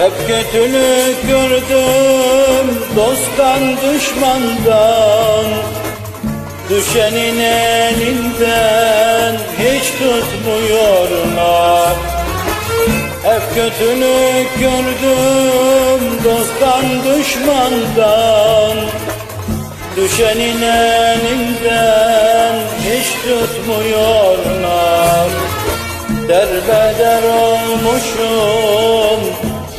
Hep kötülük gördüm dosttan düşmandan. Düşenin elinden hiç tutmuyorlar Hep kötülük gördüm dosttan düşmandan. Düşenin elinden hiç tutmuyorlar Derbeder olmuşum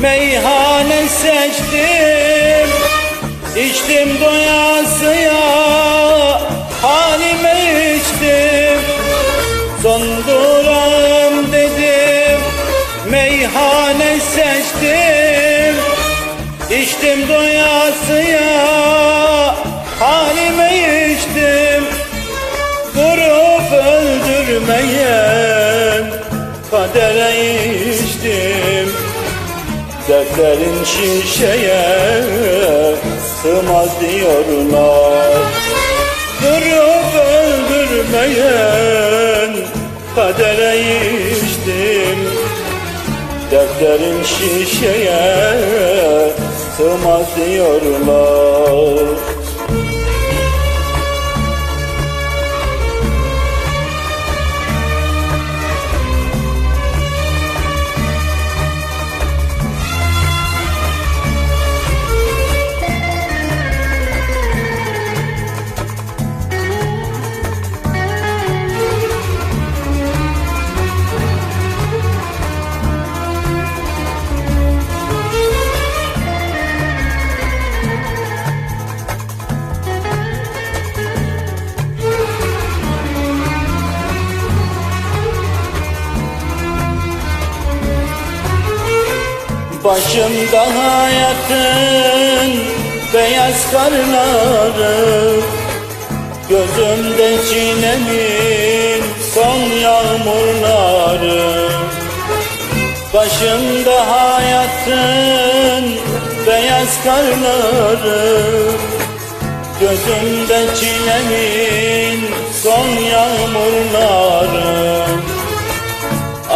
Meyhane seçtim İçtim doyasıya Halime içtim. Son durağım dedim Meyhane seçtim İçtim doyasıya Halime içtim. Vurup öldürmeyen kadere içtim Dertlerin şişeye sığmaz diyorlar. Vurup öldürmeyen kadere içtim Dertlerin şişeye sığmaz diyorlar Başımda hayatın beyaz karları Gözümde çilemin son yağmurları. Başımda hayatın beyaz karları Gözümde çilemin son yağmurları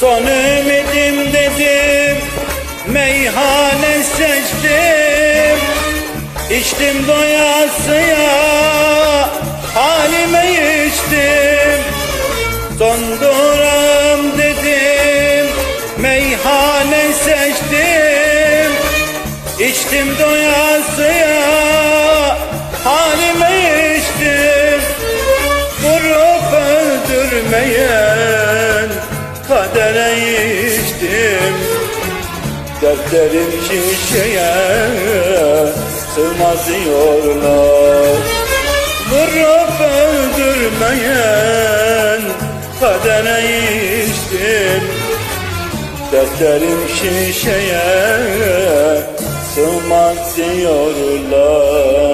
Son ümidim dedim Meyhane seçtim. İçtim doyasıya Halime içtim. Son durağım dedim Meyhane seçtim. İçtim doyasıya Halime içtim. Vurup öldürmeyen kadere içtim Dertlerim şişeye sığmaz diyorlar Vurup öldürmeyen kadere içtim Dertlerim şişeye sığmaz diyorlar